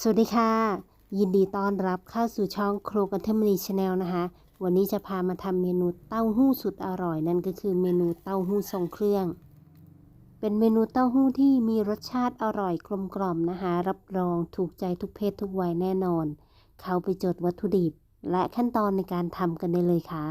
สวัสดีค่ะ ยินดีต้อนรับเข้าสู่ช่องโครกันเทมนีชาแนลนะคะ วันนี้จะพามาทำเมนูเต้าหู้สุดอร่อยนั่นก็คือเมนูเต้าหู้ทรงเครื่อง เป็นเมนูเต้าหู้ที่มีรสชาติอร่อยกลมกล่อมนะคะ รับรองถูกใจทุกเพศทุกวัยแน่นอน เข้าไปจดวัตถุดิบ และขั้นตอนในการทำกันได้เลยค่ะ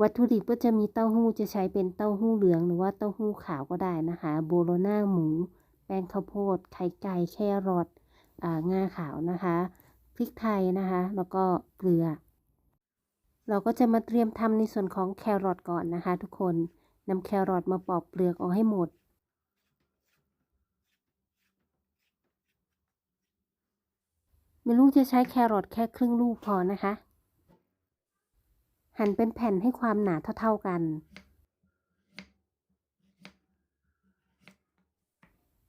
วัตถุดิบก็จะมีเต้าหู้จะใช้เป็นเต้าหู้เหลืองหรือว่าเต้าหู้ขาวก็ได้นะคะ โบโลน่าหมู แป้งข้าวโพด ไข่ไก่แครอทอ่างาขาวนะคะพริกไทยนะคะ แล้วก็เกลือ เราก็จะมาเตรียมทำในส่วนของแครอทก่อนนะคะ ทุกคนนำแครอทมาปอกเปลือกออกให้หมดไม่ลูกจะใช้แครอทแค่ครึ่งลูกพอนะคะ หั่นเป็นแผ่นให้ความหนาเท่า ๆกัน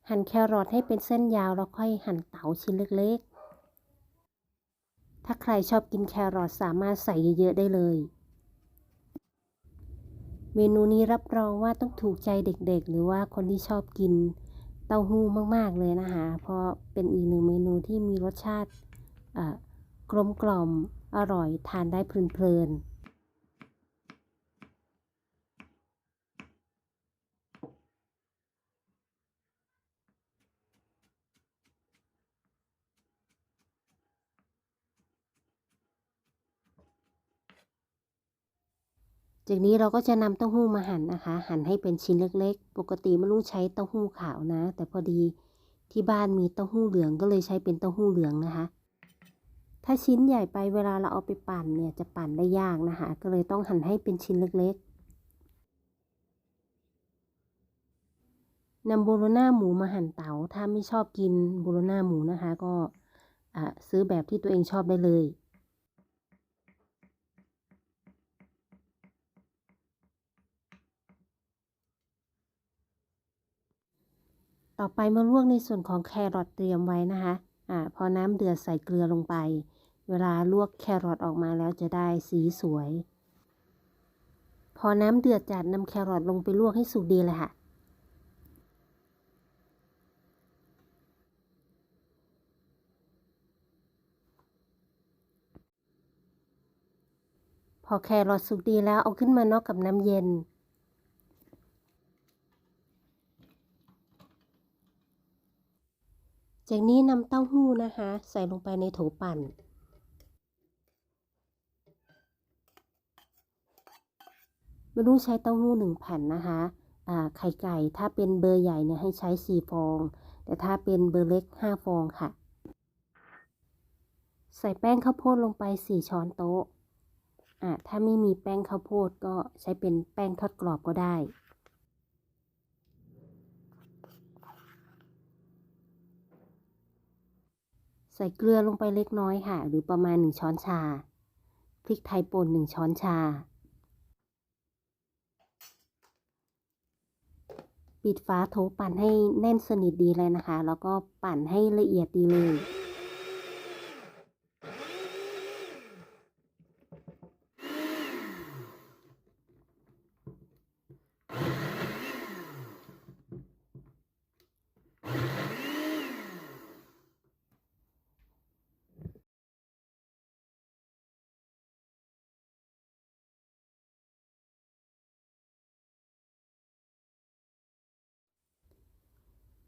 หั่นแครอทให้เป็นเส้นยาวแล้วค่อยหั่นเต๋าชิ้นเล็กๆ ถ้าใครชอบกินแครอทสามารถใส่เยอะๆได้เลย เมนูนี้รับรองว่าต้องถูกใจเด็กๆ หรือว่าคนที่ชอบกินเต้าหู้มากๆเลยนะคะเพราะเป็นอีกหนึ่งเมนูที่มีรสชาติกลมกล่อมอร่อยทานได้เพลินๆ จากนี้เราก็จะนำเต้าหู้มาหั่นนะคะ หั่นให้เป็นชิ้นเล็กๆ ปกติไม่รู้ใช้เต้าหู้ขาวนะ แต่พอดีที่บ้านมีเต้าหู้เหลืองก็เลยใช้เป็นเต้าหู้เหลืองนะคะ ถ้าชิ้นใหญ่ไปเวลาเราเอาไปปั่นเนี่ยจะปั่นได้ยากนะคะ ก็เลยต้องหั่นให้เป็นชิ้นเล็กๆนำโบโลน่าหมูมาหั่นเตา๋าถ้าไม่ชอบกินโบโลน่าหมูนะคะ ก็ซื้อแบบที่ตัวเองชอบได้เลย ต่อไปมาลวกในส่วนของแครอทเตรียมไว้นะคะอ่าพอน้ำเดือดใส่เกลือลงไป เวลาลวกแครอทออกมาแล้วจะได้สีสวย พอน้ำเดือดจัดนำแครอทลงไปลวกให้สุกดีเลยค่ะพอแครอทสุกดีแล้วเอาขึ้นมานอกกับน้ำเย็น จากนี้นำเต้าหู้นะคะ ใส่ลงไปในโถปั่น ไม่รู้ใช้เต้าหู้หนึ่งแผ่นนะคะไข่ไก่ถ้าเป็นเบอร์ใหญ่เนี่ยให้ใช้สี่ฟอง แต่ถ้าเป็นเบอร์เล็กห้าฟองค่ะ ใส่แป้งข้าวโพดลงไปสี่ช้อนโต๊ะอ่าถ้าไม่มีแป้งข้าวโพดก็ใช้เป็นแป้งทอดกรอบก็ได้ ใส่เกลือลงไปเล็กน้อยค่ะ หรือประมาณ 1 ช้อนชา พริกไทยป่น1ช้อนชา ปิดฝาโถปั่นให้แน่นสนิทดีเลยนะคะ แล้วก็ปั่นให้ละเอียดดีเลย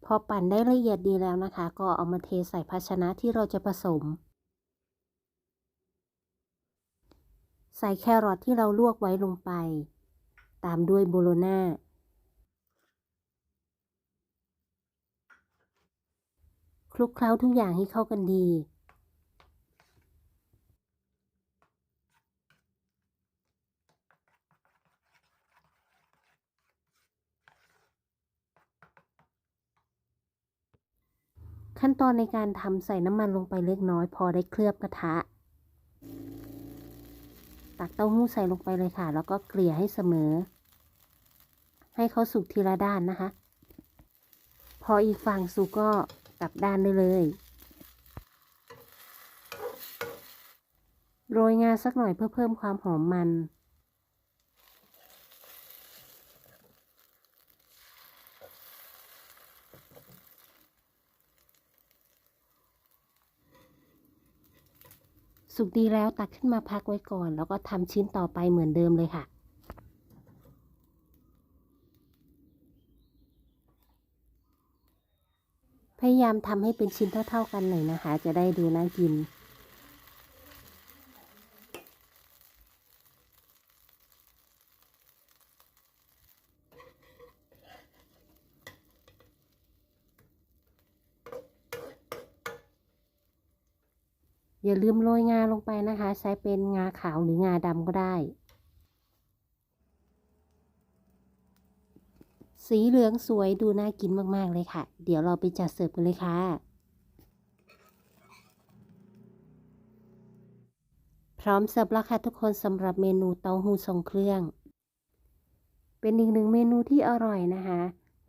พอปั่นได้ละเอียดดีแล้วนะคะ ก็เอามาเทใส่ภาชนะที่เราจะผสม ใส่แครอทที่เราลวกไว้ลงไป ตามด้วยโบโลน่าคลุกเคล้าทุกอย่างให้เข้ากันดี ขั้นตอนในการทำใส่น้ำมันลงไปเล็กน้อย พอได้เคลือบกระทะ ตักเต้าหู้ใส่ลงไปเลยค่ะ แล้วก็เกลี่ยให้เสมอ ให้เขาสุกทีละด้านนะคะ พออีกฝั่งสุกก็กลับด้านได้เลยโรยงาสักหน่อยเพื่อเพิ่มความหอมมัน สุกดีแล้วตักขึ้นมาพักไว้ก่อน แล้วก็ทำชิ้นต่อไปเหมือนเดิมเลยค่ะ พยายามทำให้เป็นชิ้นเท่า ๆกันหน่อยนะคะ จะได้ดูน่ากิน อย่าลืมโรยงาลงไปนะคะ ใช้เป็นงาขาวหรืองาดำก็ได้ สีเหลืองสวยดูน่ากินมากๆเลยค่ะ เดี๋ยวเราไปจัดเสิร์ฟกันเลยค่ะพร้อมเสิร์ฟแล้วค่ะทุกคนสำหรับเมนูเต้าหู้ทรงเครื่อง เป็นอีกหนึ่งเมนูที่อร่อยนะคะ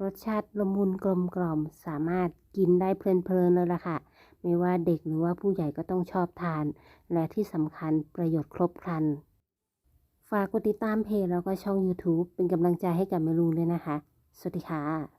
รสชาติละมุนกลมกล่อมสามารถกินได้เพลินๆเลยล่ะค่ะ ไม่ว่าเด็กหรือว่าผู้ใหญ่ก็ต้องชอบทาน และที่สำคัญประโยชน์ครบครัน ฝากกดติดตามเพจแล้วก็ช่อง YouTube เป็นกำลังใจให้กับเมลูด้วยนะคะ สวัสดีค่ะ